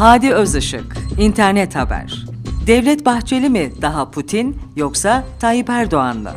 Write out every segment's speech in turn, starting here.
Hadi Özışık, İnternet Haber. Devlet Bahçeli mi daha Putin yoksa Tayyip Erdoğan mı?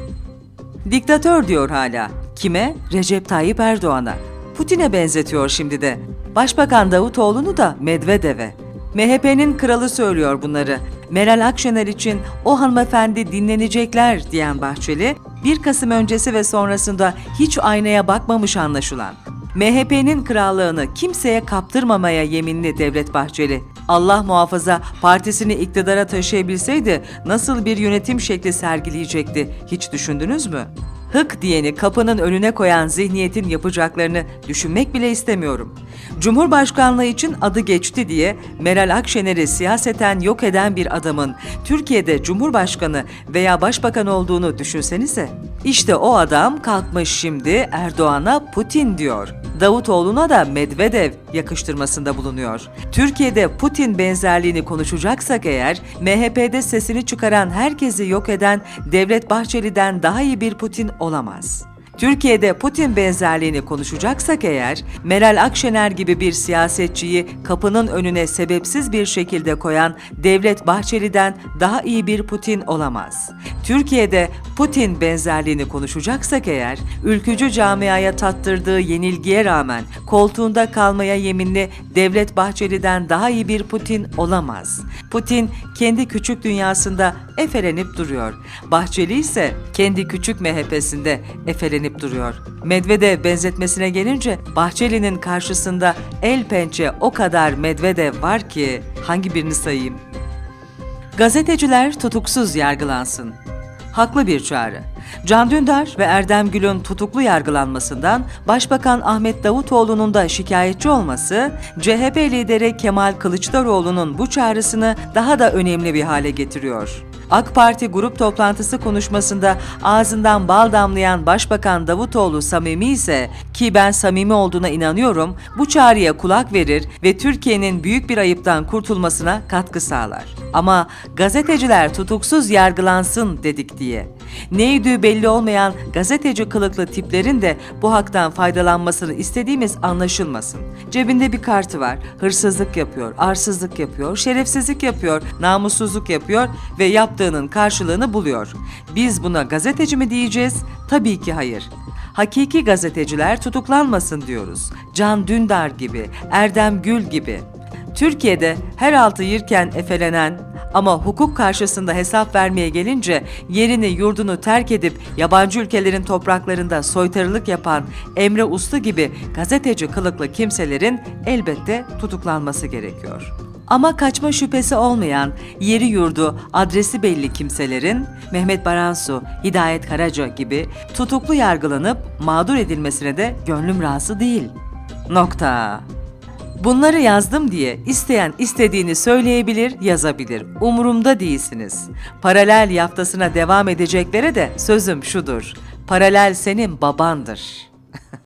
Diktatör diyor hala. Kime? Recep Tayyip Erdoğan'a. Putin'e benzetiyor şimdi de. Başbakan Davutoğlu'nu da Medvedev'e. MHP'nin kralı söylüyor bunları. Meral Akşener için o hanımefendi dinlenecekler diyen Bahçeli, 1 Kasım öncesi ve sonrasında hiç aynaya bakmamış anlaşılan. MHP'nin krallığını kimseye kaptırmamaya yeminli Devlet Bahçeli. Allah muhafaza partisini iktidara taşıyabilseydi nasıl bir yönetim şekli sergileyecekti hiç düşündünüz mü? Hık diyeni kapının önüne koyan zihniyetin yapacaklarını düşünmek bile istemiyorum. Cumhurbaşkanlığı için adı geçti diye Meral Akşener'i siyaseten yok eden bir adamın Türkiye'de Cumhurbaşkanı veya Başbakan olduğunu düşünsenize. İşte o adam kalkmış şimdi Erdoğan'a Putin diyor. Davutoğlu'na da Medvedev yakıştırmasında bulunuyor. Türkiye'de Putin benzerliğini konuşacaksak eğer, MHP'de sesini çıkaran herkesi yok eden Devlet Bahçeli'den daha iyi bir Putin olamaz. Türkiye'de Putin benzerliğini konuşacaksak eğer, Meral Akşener gibi bir siyasetçiyi kapının önüne sebepsiz bir şekilde koyan Devlet Bahçeli'den daha iyi bir Putin olamaz. Türkiye'de Putin benzerliğini konuşacaksak eğer, ülkücü camiaya tattırdığı yenilgiye rağmen koltuğunda kalmaya yeminli Devlet Bahçeli'den daha iyi bir Putin olamaz. Putin kendi küçük dünyasında efelenip duruyor. Bahçeli ise kendi küçük MHP'sinde efelenip duruyor. Medvedev benzetmesine gelince Bahçeli'nin karşısında el pençe o kadar Medvedev var ki hangi birini sayayım? Gazeteciler tutuksuz yargılansın. Haklı bir çağrı. Can Dündar ve Erdem Gül'ün tutuklu yargılanmasından Başbakan Ahmet Davutoğlu'nun da şikayetçi olması, CHP lideri Kemal Kılıçdaroğlu'nun bu çağrısını daha da önemli bir hale getiriyor. AK Parti grup toplantısı konuşmasında ağzından bal damlayan Başbakan Davutoğlu samimi ise ki ben samimi olduğuna inanıyorum bu çağrıya kulak verir ve Türkiye'nin büyük bir ayıptan kurtulmasına katkı sağlar. Ama gazeteciler tutuksuz yargılansın dedik diye. Neydi belli olmayan gazeteci kılıklı tiplerin de bu haktan faydalanmasını istediğimiz anlaşılmasın. Cebinde bir kartı var, hırsızlık yapıyor, arsızlık yapıyor, şerefsizlik yapıyor, namussuzluk yapıyor ve yaptığının karşılığını buluyor. Biz buna gazeteci mi diyeceğiz? Tabii ki hayır. Hakiki gazeteciler tutuklanmasın diyoruz. Can Dündar gibi, Erdem Gül gibi. Türkiye'de her altı yirken efelenen ama hukuk karşısında hesap vermeye gelince yerini yurdunu terk edip yabancı ülkelerin topraklarında soytarılık yapan Emre Uslu gibi gazeteci kılıklı kimselerin elbette tutuklanması gerekiyor. Ama kaçma şüphesi olmayan, yeri yurdu, adresi belli kimselerin Mehmet Baransu, Hidayet Karaca gibi tutuklu yargılanıp mağdur edilmesine de gönlüm razı değil. Nokta. Bunları yazdım diye isteyen istediğini söyleyebilir, yazabilir. Umurumda değilsiniz. Paralel yaftasına devam edeceklere de sözüm şudur. Paralel senin babandır.